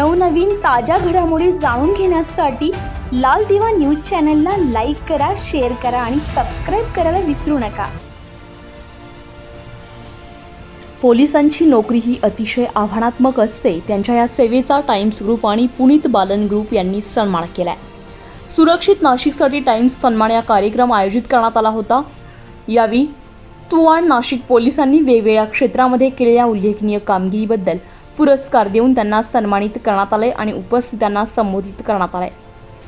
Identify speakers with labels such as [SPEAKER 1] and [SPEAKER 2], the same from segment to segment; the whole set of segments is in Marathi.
[SPEAKER 1] नवनवीन ताज्या घडामोडी जाणून घेण्यासाठी लाल दिवा न्यूज चॅनलला लाईक करा शेअर करा आणि सबस्क्राईब करायला विसरू नका.
[SPEAKER 2] पोलिसांची नोकरी ही अतिशय आव्हानात्मक असते. त्यांच्या या सेवेचा टाइम्स ग्रुप आणि पुनीत बालन ग्रुप यांनी सन्मान केलाय. सुरक्षित नाशिकसाठी टाइम्स सन्मान या कार्यक्रम आयोजित करण्यात आला होता. यावेळी तुवाण नाशिक पोलिसांनी वेगवेगळ्या क्षेत्रामध्ये केलेल्या उल्लेखनीय कामगिरीबद्दल पुरस्कार देऊन त्यांना सन्मानित करण्यात आले आणि उपस्थितांना संबोधित करण्यात आले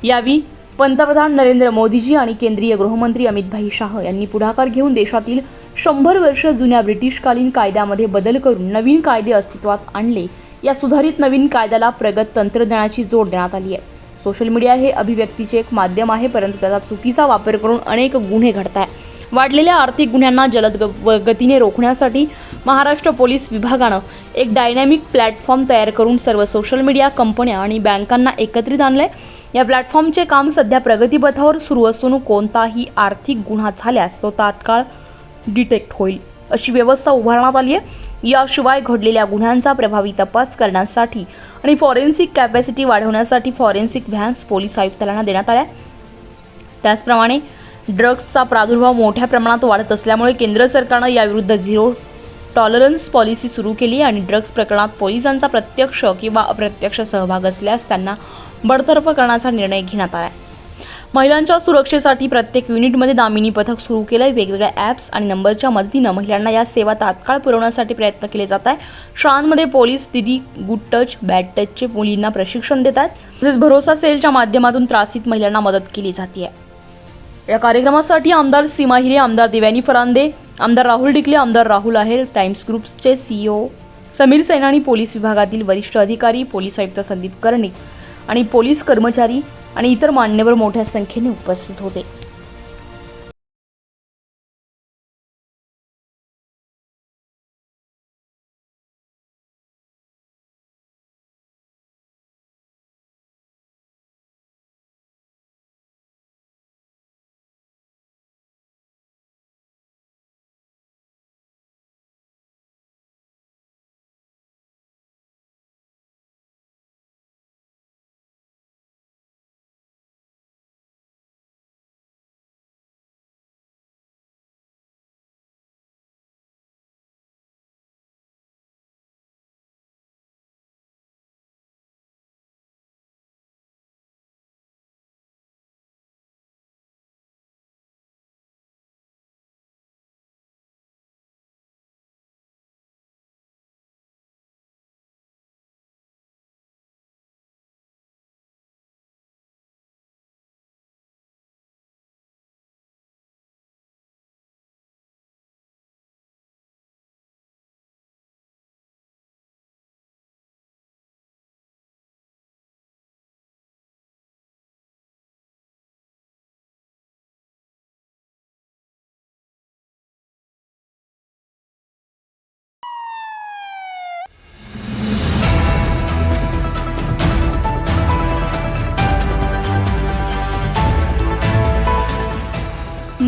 [SPEAKER 2] यावेळी पंतप्रधान नरेंद्र मोदीजी आणि केंद्रीय गृहमंत्री अमितभाई शाह यांनी पुढाकार घेऊन देशातील शंभर वर्ष जुन्या ब्रिटिशकालीन कायद्यामध्ये बदल करून नवीन कायदे अस्तित्वात आणले. या सुधारित नवीन कायद्याला प्रगत तंत्रज्ञानाची जोड देण्यात आली आहे. सोशल मीडिया हे अभिव्यक्तीचे एक माध्यम आहे परंतु त्याचा चुकीचा वापर करून अनेक गुन्हे घडत आहे वाढलेल्या आर्थिक गुन्ह्यांना जलद ग- व- गतीने रोखण्यासाठी महाराष्ट्र पोलीस विभागानं एक डायनॅमिक प्लॅटफॉर्म तयार करून सर्व सोशल मीडिया कंपन्या आणि बँकांना एकत्रित आणलंय. या प्लॅटफॉर्मचे काम सध्या प्रगतीपथावर सुरू असून कोणताही आर्थिक गुन्हा झाल्यास तो तात्काळ डिटेक्ट होईल अशी व्यवस्था उभारण्यात आली आहे याशिवाय घडलेल्या गुन्ह्यांचा प्रभावी तपास करण्यासाठी आणि फॉरेन्सिक कॅपॅसिटी वाढवण्यासाठी फॉरेन्सिक व्हॅन्स पोलीस आयुक्तालयांना देण्यात आल्या. त्याचप्रमाणे ड्रग्सचा प्रादुर्भाव मोठ्या प्रमाणात वाढत असल्यामुळे केंद्र सरकारनं याविरुद्ध झिरो टॉलरन्स पॉलिसी सुरू केली आणि ड्रग्ज प्रकरणात पोलिसांचा प्रत्यक्ष किंवा अप्रत्यक्ष सहभाग असल्यास त्यांना बडतर्फ करण्याचा निर्णय घेण्यात आला महिलांच्या सुरक्षेसाठी प्रत्येक युनिटमध्ये दामिनी पथक सुरू केलंय. वेगवेगळ्या ॲप्स आणि नंबरच्या मदतीनं महिलांना या सेवा तात्काळ पुरवण्यासाठी प्रयत्न केले जात आहे शाळांमध्ये पोलीस दिदी गुड टच बॅड टचचे मुलींना प्रशिक्षण देत आहेत. तसेच भरोसा सेलच्या माध्यमातून त्रासित महिलांना मदत केली जाते. या कार्यक्रमासाठी आमदार सीमा हिरे आमदार दिव्यानी फरांदे आमदार राहुल डिकले आमदार राहुल आहेर टाइम्स ग्रुप्सचे सीईओ समीर सैनानी पोलीस विभागातील वरिष्ठ अधिकारी पोलीस आयुक्त संदीप कर्णिक आणि पोलीस कर्मचारी आणि इतर मान्यवर मोठ्या संख्येने उपस्थित होते.